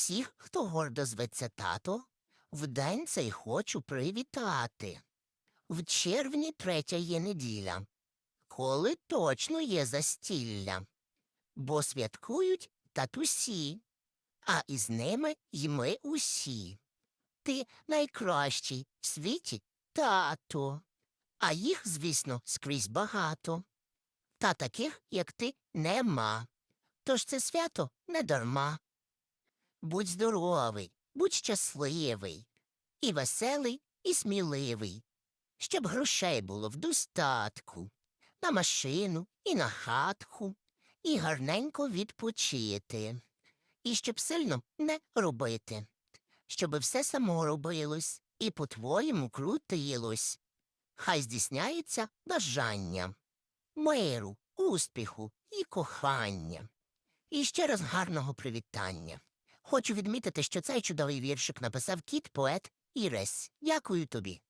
Всіх, хто гордо зветься тато, в день цей хочу привітати. В червні третя є неділя, коли точно є застілля, бо святкують татусі, а із ними й ми усі. Ти найкращий в світі тато, а їх, звісно, скрізь багато. Та таких, як ти, нема. Тож це свято не дарма. Будь здоровий, будь щасливий, і веселий, і сміливий, щоб грошей було в достатку, на машину і на хатку, і гарненько відпочити, і щоб сильно не робити, щоб все само робилось і по-твоєму крутилось. Хай здійсняється бажання, миру, успіху і кохання. І ще раз гарного привітання. Хочу відмітити, що цей чудовий віршик написав кіт поет Ірес. Дякую тобі.